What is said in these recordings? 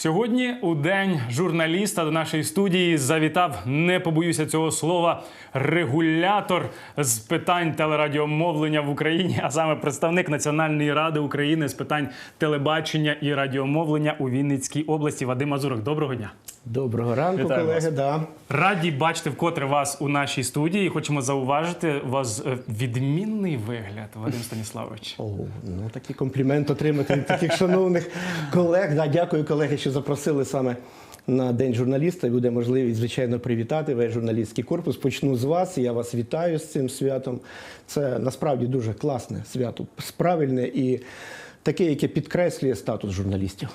Сьогодні у день журналіста до нашої студії завітав, не побоюся цього слова, регулятор з питань телерадіомовлення в Україні, а саме представник Національної ради України з питань телебачення і радіомовлення у Вінницькій області. Вадим Мазурок. Доброго дня. Доброго ранку, Вітаю колеги. вас. Да. Раді бачити вкотре вас у нашій студії. Хочемо зауважити у вас е, відмінний вигляд, Вадим Станіславович. О, ну такий комплімент отримати від таких шановних колег. Да, дякую, колеги, що запросили саме на день журналіста. Буде можливість, звичайно, привітати весь журналістський корпус. Почну з вас. Я вас вітаю з цим святом. Це насправді дуже класне свято, правильне і таке, яке підкреслює статус журналістів.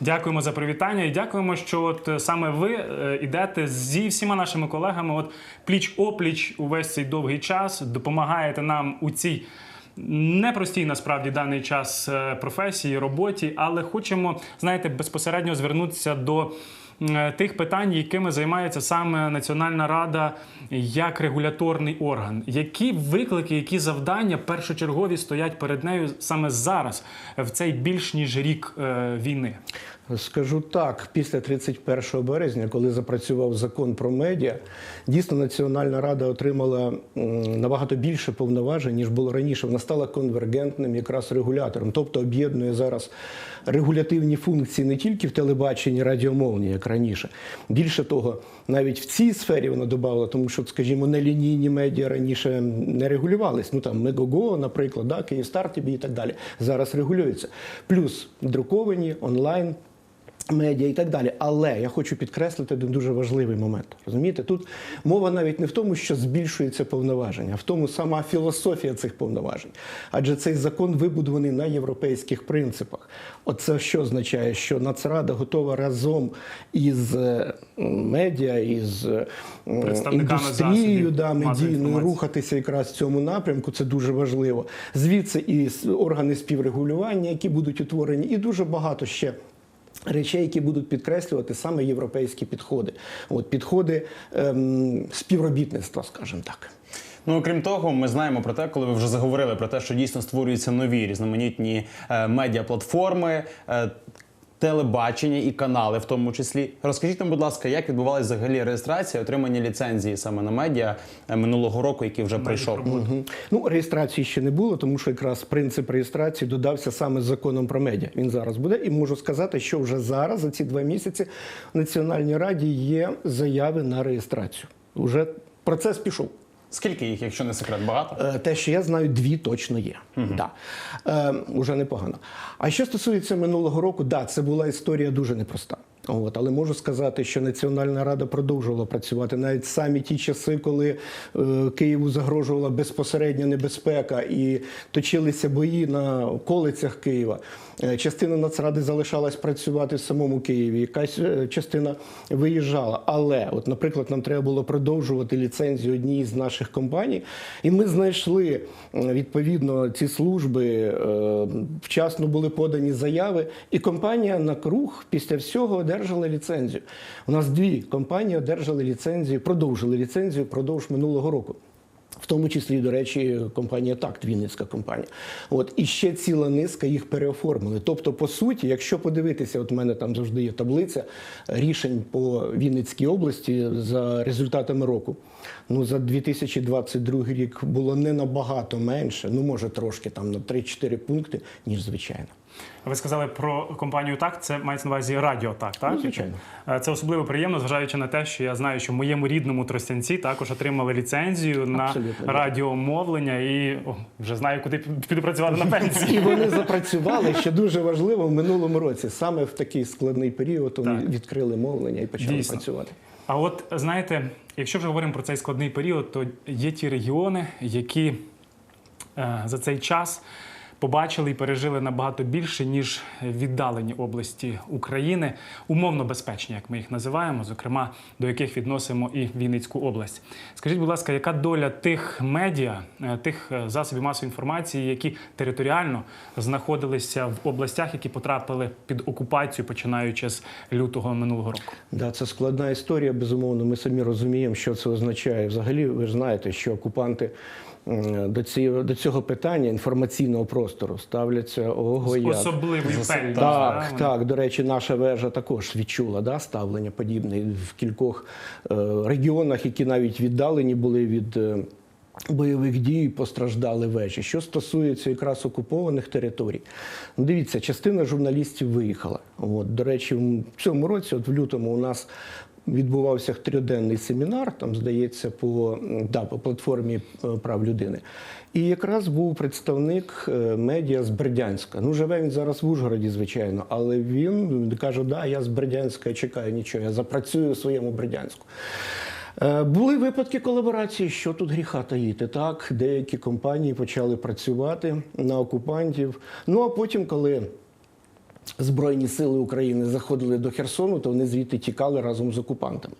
Дякуємо за привітання і дякуємо, що от е, саме ви е, ідете зі всіма нашими колегами, от пліч опліч увесь цей довгий час, допомагаєте нам у цій. Непростій насправді даний час е, професії, роботі, але хочемо, знаєте, безпосередньо звернутися до е, тих питань, якими займається саме Національна рада як регуляторний орган. Які виклики, які завдання першочергові стоять перед нею саме зараз, в цей більш ніж рік е, війни? Скажу так, після 31 березня, коли запрацював закон про медіа, дійсно Національна рада отримала набагато більше повноважень, ніж було раніше. Вона стала конвергентним якраз регулятором, тобто об'єднує зараз регулятивні функції не тільки в телебаченні, радіомовленні, як раніше. Більше того, навіть в цій сфері вона додала, тому що, скажімо, нелінійні медіа раніше не регулювались. Ну там Мегого, наприклад, да, Київстар ТВ і так далі. Зараз регулюються. Плюс друковані онлайн. Медіа і так далі, але я хочу підкреслити один дуже важливий момент. Розумієте, тут мова навіть не в тому, що збільшується повноваження, а в тому сама філософія цих повноважень. Адже цей закон вибудований на європейських принципах. Оце що означає, що Нацрада готова разом із е, медіа, із е, індустрією да, медійною рухатися якраз в цьому напрямку. Це дуже важливо. Звідси і органи співрегулювання, які будуть утворені, і дуже багато ще. Речей, які будуть підкреслювати саме європейські підходи, от підходи ем, співробітництва, скажімо так. Ну окрім того, ми знаємо про те, коли ви вже заговорили про те, що дійсно створюються нові різноманітні е, медіаплатформи, е, телебачення і канали, в тому числі. Розкажіть нам, будь ласка, як відбувалася взагалі реєстрація, отримання ліцензії саме на медіа е, минулого року, який вже пройшов. Мгм. Ну, реєстрації ще не було, тому що якраз принцип реєстрації додався саме з законом про медіа. Він зараз буде. І можу сказати, що вже зараз, за ці два місяці, в Національній раді є заяви на реєстрацію. Уже процес пішов. Скільки їх, якщо не секрет, багато? Е, Те, що я знаю, дві точно є. Да. Е, уже непогано. А що стосується минулого року, да, це була історія дуже непроста. От, але можу сказати, що Національна рада продовжувала працювати навіть самі ті часи, коли е, Києву загрожувала безпосередня небезпека і точилися бої на околицях Києва. Е, частина Нацради залишалась працювати в самому Києві, якась е, частина виїжджала. Але, от, наприклад, нам треба було продовжувати ліцензію однієї з наших компаній, і ми знайшли е, відповідно ці служби, е, вчасно були подані заяви, і компанія на круг після всього одержала ліцензію. У нас дві компанії одержали ліцензію, продовжили ліцензію впродовж минулого року. В тому числі, до речі, компанія Такт, Вінницька компанія. От і ще ціла низка їх переоформили. Тобто, по суті, якщо подивитися, от у мене там завжди є таблиця рішень по Вінницькій області за результатами року. Ну за 2022 рік було не набагато менше, ну може трошки там на 3-4 пункти, ніж звичайно. Ви сказали про компанію так. Це мається на увазі радіо так, так? Ну, звичайно. Е, Це особливо приємно, зважаючи на те, що я знаю, що в моєму рідному Тростянці також отримали ліцензію на Абсолютно, да. радіомовлення і о, вже знаю, куди піду працювати на пенсії. І вони запрацювали ще дуже важливо в минулому році. Саме в такий складний період вони Так. відкрили мовлення і почали Дійсно. працювати. А от знаєте, якщо вже говоримо про цей складний період, то є ті регіони, які е, за цей час побачили і пережили набагато більше, ніж віддалені області України, умовно безпечні, як ми їх називаємо, зокрема до яких відносимо і Вінницьку область. Скажіть, будь ласка, яка доля тих медіа, е, тих е, засобів масової інформації, які територіально знаходилися в областях, які потрапили під окупацію, починаючи з лютого минулого року? Да, це складна історія. Безумовно, ми самі розуміємо, що це означає. Взагалі, ви ж знаєте, що окупанти до цього, до цього питання інформаційного простору ставляться ого як. Особливий пельт. Так, так. До речі, наша вежа також відчула да, ставлення подібне в кількох е, регіонах, які навіть віддалені були від. е, Бойових дій постраждали вежі. Що стосується якраз окупованих територій, ну дивіться, частина журналістів виїхала. От, до речі, в цьому році, от в лютому, у нас відбувався триденний семінар, там, здається, по, да, по платформі е, прав людини. І якраз був представник е, медіа з Бердянська. Ну, живе він зараз в Ужгороді, звичайно, але він каже: да, я з Бердянська я чекаю нічого, я запрацюю у своєму Бердянську. Е, Були випадки колаборації, що тут гріха таїти. Так, деякі компанії почали працювати на окупантів. Ну а потім, коли Збройні сили України заходили до Херсону, то вони звідти тікали разом з окупантами.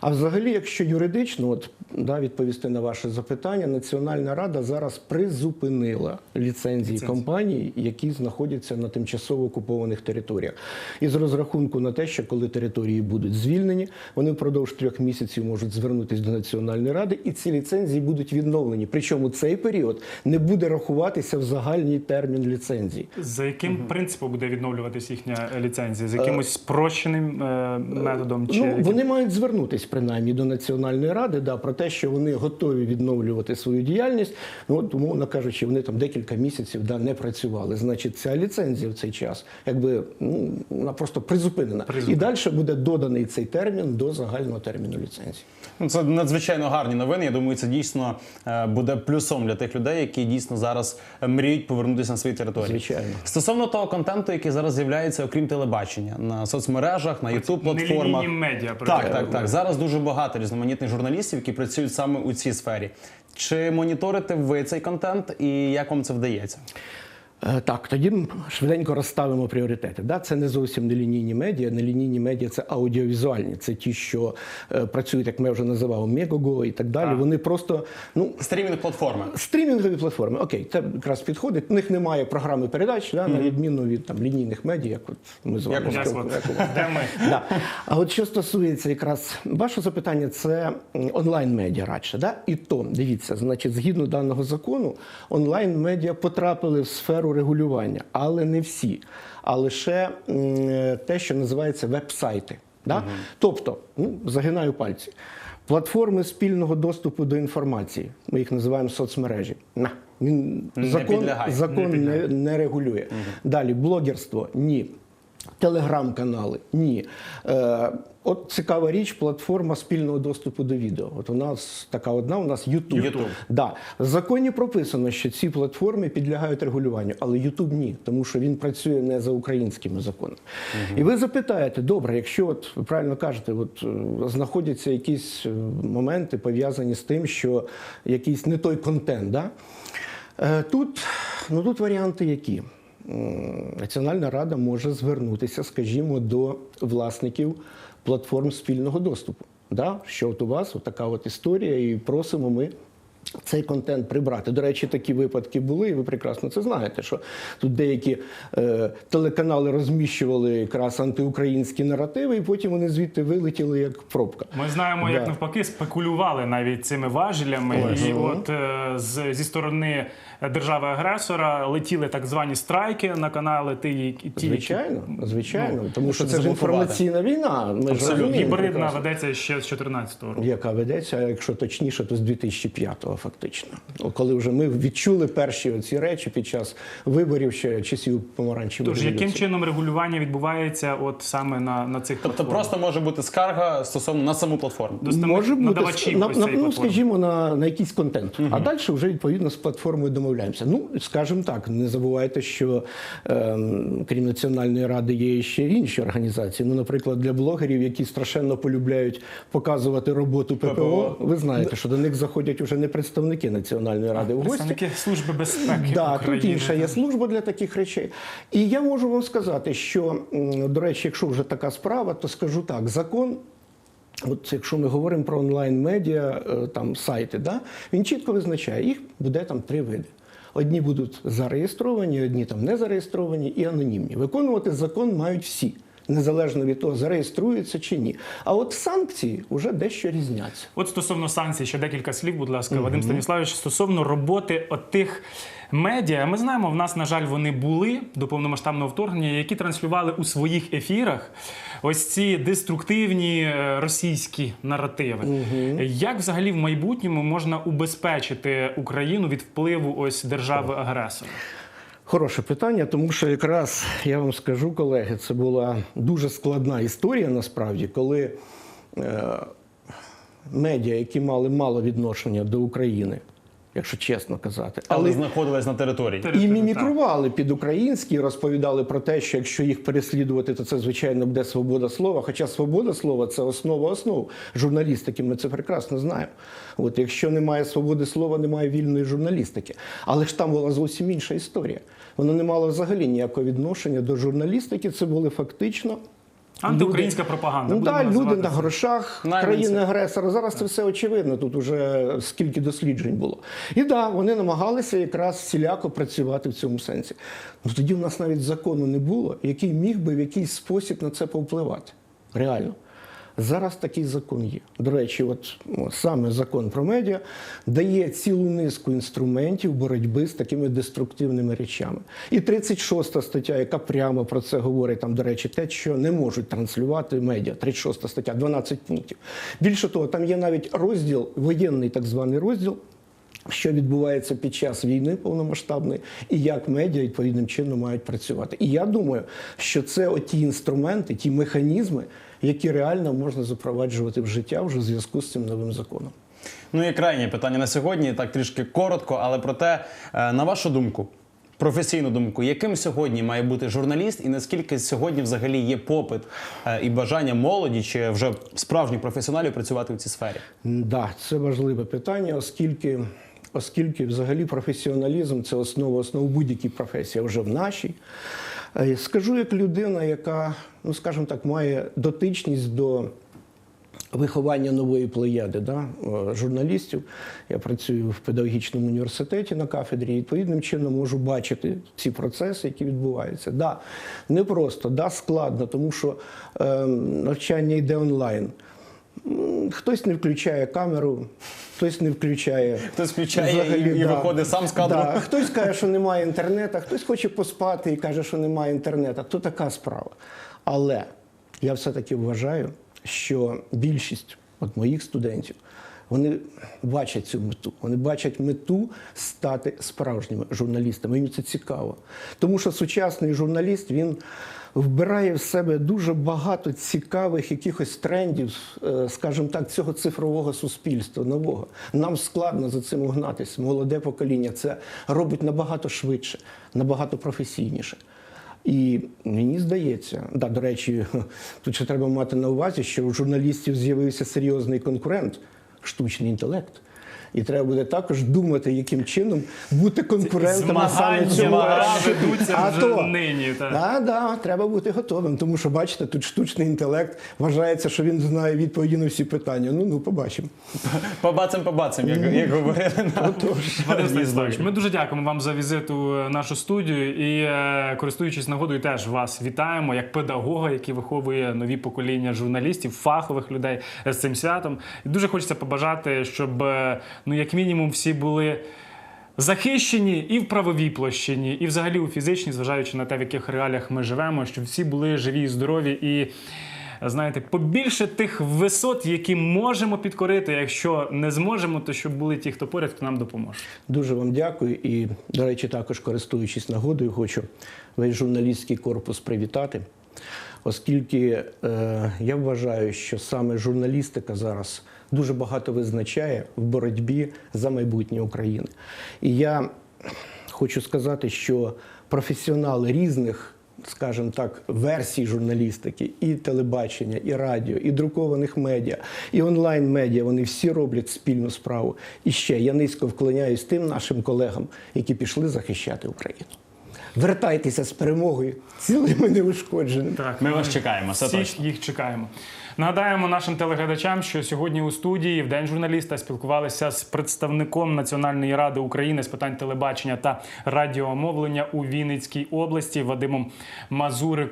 А взагалі, якщо юридично, от да, відповісти на ваше запитання, Національна рада зараз призупинила ліцензії компаній, які знаходяться на тимчасово окупованих територіях. І з розрахунку на те, що коли території будуть звільнені, вони впродовж трьох місяців можуть звернутися до Національної ради, і ці ліцензії будуть відновлені. Причому цей період не буде рахуватися в загальний термін ліцензії. За яким принципом буде відновлюватись їхня ліцензія? З якимось спрощеним е, методом? Чи Ну, яким- вони мають звернутись принаймні до Національної ради да, про те, що вони готові відновлювати свою діяльність. Ну, от, умовно кажучи, вони там декілька місяців да, не працювали. Значить, ця ліцензія в цей час якби ну, вона просто призупинена. Призупинена. І далі буде доданий цей термін до загального терміну ліцензії. Ну, Це надзвичайно гарні новини. Я думаю, це дійсно е, буде плюсом для тих людей, які дійсно зараз мріють повернутися на свої території. Звичайно. Стосовно того контенту, який зараз з'являється, окрім телебачення, на соцмережах, на youtube платформах медіа, Так, так, так. Зараз дуже багато різноманітних журналістів, які працюють саме у цій сфері. Чи моніторите ви цей контент і як вам це вдається? Е, Так, тоді швиденько розставимо пріоритети. Да, це не зовсім нелінійні медіа. Нелінійні медіа це аудіовізуальні. Це ті, що е, працюють, як ми вже називали, Мегого і так далі. Так. Вони просто ну Стрімінг платформи. Стрімінгові платформи, окей, це якраз підходить. У них немає програми передач, да, на відміну від там лінійних медіа, як от ми з вами Як де ми? Да. А от що стосується якраз вашого запитання, це онлайн-медіа радше. Да? І то, дивіться, значить, згідно даного закону, онлайн-медіа потрапили в сферу регулювання, але не всі, а лише те, що називається веб-сайти. Да? Тобто, ну, загинаю пальці. Платформи спільного доступу до інформації, ми їх називаємо соцмережі. На. Він Не закон, підлягає. закон не, не регулює. Далі блогерство ні. Телеграм-канали ні. Е, от цікава річ, платформа спільного доступу до відео. От у нас така одна, у нас YouTube. YouTube. Да. В законі прописано, що ці платформи підлягають регулюванню, але YouTube ні, тому що він працює не за українськими законами. І ви запитаєте, добре, якщо от ви правильно кажете, от е, знаходяться якісь е, моменти пов'язані з тим, що якийсь не той контент. Да? Е, Тут, ну, тут варіанти які? Національна рада може звернутися, скажімо, до власників платформ спільного доступу. Да? Що от у вас от така от історія, і просимо ми. Цей контент прибрати. До речі, такі випадки були, і ви прекрасно це знаєте, що тут деякі е, телеканали розміщували якраз антиукраїнські наративи, і потім вони звідти вилетіли як пробка. Ми знаємо, як навпаки спекулювали навіть цими важелями, і от е, з, зі сторони держави-агресора летіли так звані страйки на канали. Ті, ті, Звичайно, звичайно, тому що це ж інформаційна війна. Ми Абсолютно. гібридна ведеться ще з 2014 року. яка ведеться, а якщо точніше, то з 2005-го фактично. Коли вже ми відчули перші ці речі під час виборів ще часів помаранчевої Тож яким чином регулювання відбувається от саме на, на цих Тобто платформах? просто може бути скарга стосовно на саму платформу. До Може бути на, на, ну, скажімо, на, на якийсь контент. А далі вже відповідно з платформою домовляємося. Ну, скажімо так, не забувайте, що ем, крім Національної ради є ще інші організації. Ну, наприклад, для блогерів, які страшенно полюбляють показувати роботу ППО, ППО. ви знаєте, що до них заходять уже не представники Національної ради в гості. Представники служби безпеки Да, України. тут інша є служба для таких речей. І я можу вам сказати, що, до речі, якщо вже така справа, то скажу так: закон. От якщо ми говоримо про онлайн-медіа, е, там сайти, да, він чітко визначає, їх буде там три види. Одні будуть зареєстровані, одні там не зареєстровані і анонімні. Виконувати закон мають всі. Незалежно від того, зареєструються чи ні. А от санкції вже дещо різняться. От стосовно санкцій, ще декілька слів, будь ласка, Вадим Станіславович, стосовно роботи отих медіа. Ми знаємо, в нас, на жаль, вони були до повномасштабного вторгнення, які транслювали у своїх ефірах ось ці деструктивні е, російські наративи. Як взагалі в майбутньому можна убезпечити Україну від впливу ось держави агресора? Хороше питання, тому що якраз я вам скажу, колеги, це була дуже складна історія насправді, коли е, медіа, які мали мало відношення до України, якщо чесно казати, Але знаходились на території. і мімікрували під українські, розповідали про те, що якщо їх переслідувати, то це звичайно буде свобода слова. Хоча свобода слова це основа основ журналістики. Ми це прекрасно знаємо. От якщо немає свободи слова, немає вільної журналістики. Але ж там була зовсім інша історія. Вона не мала взагалі ніякого відношення до журналістики. Це були фактично. Антиукраїнська пропаганда. Ну так, люди на грошах, Найманці. країни-агресора. Зараз це все очевидно. Тут уже скільки досліджень було. І так, да, вони намагалися якраз всіляко працювати в цьому сенсі. Ну тоді в нас навіть закону не було, який міг би в якийсь спосіб на це повпливати. Реально. Зараз такий закон є. До речі, от саме закон про медіа дає цілу низку інструментів боротьби з такими деструктивними речами. І 36 стаття, яка прямо про це говорить, там, до речі, те, що не можуть транслювати медіа. 36 стаття, 12 пунктів. Більше того, там є навіть розділ, воєнний так званий розділ. Що відбувається під час війни повномасштабної, і як медіа відповідним чином мають працювати. І я думаю, що це оті інструменти, ті механізми, які реально можна запроваджувати в життя вже в зв'язку з цим новим законом. Ну і крайнє питання на сьогодні, так трішки коротко, але проте, е, на вашу думку, професійну думку, яким сьогодні має бути журналіст, і наскільки сьогодні взагалі є попит е, і бажання молоді чи вже справжніх професіоналів працювати в цій сфері? Да, це важливе питання, оскільки, оскільки взагалі професіоналізм це основа основ будь-якій професії, а вже в нашій. Е, Скажу як людина, яка, ну скажімо так, має дотичність до виховання нової плеяди да, е, журналістів. Я працюю в педагогічному університеті на кафедрі, і відповідним чином можу бачити ці процеси, які відбуваються. Да, не просто, да, складно, тому що е, навчання йде онлайн. Хтось не включає камеру, хтось не включає. Хтось включає і- і виходить сам з кадру. Да. Хтось каже, що немає інтернету, хтось хоче поспати і каже, що немає інтернету. То така справа. Але я все-таки вважаю, що більшість от моїх студентів. Вони бачать цю мету. Вони бачать мету стати справжніми журналістами. Їм це цікаво. Тому що сучасний журналіст він вбирає в себе дуже багато цікавих якихось трендів, е, скажімо так, цього цифрового суспільства нового. Нам складно за цим угнатися. Молоде покоління це робить набагато швидше, набагато професійніше. І мені здається, да, до речі, тут ще треба мати на увазі, що у журналістів з'явився серйозний конкурент штучний інтелект. І треба буде також думати, яким чином бути конкурентами саме Змагання цього. А вже то. нині. так. Да, да, треба бути готовим, тому що бачите, тут штучний інтелект вважається, що він знає відповіді на всі питання. Ну ну побачимо. Побацем, побацем, як, як говорили на Отож. Ми дуже дякуємо вам за візит у нашу студію і, е, користуючись нагодою, теж вас вітаємо як педагога, який виховує нові покоління журналістів, фахових людей з цим святом. І дуже хочеться побажати, щоб е, ну як мінімум всі були. Захищені і в правовій площині, і взагалі у фізичній, зважаючи на те, в яких реаліях ми живемо, щоб всі були живі і здорові, і знаєте, побільше тих висот, які можемо підкорити. Якщо не зможемо, то щоб були ті, хто поряд, хто нам допоможе. Дуже вам дякую. І, до речі, також користуючись нагодою, хочу весь журналістський корпус привітати, оскільки е, я вважаю, що саме журналістика зараз дуже багато визначає в боротьбі за майбутнє України. І я хочу сказати, що професіонали різних. Скажімо так, версій журналістики, і телебачення, і радіо, і друкованих медіа, і онлайн-медіа. Вони всі роблять спільну справу. І ще я низько вклоняюсь тим нашим колегам, які пішли захищати Україну. Вертайтеся з перемогою цілими неушкодженими. Так, Ми вас чекаємо, це Всі точно. їх чекаємо. Нагадаємо нашим телеглядачам, що сьогодні у студії в день журналіста спілкувалися з представником Національної ради України з питань телебачення та радіомовлення у Вінницькій області Вадимом Мазуриком.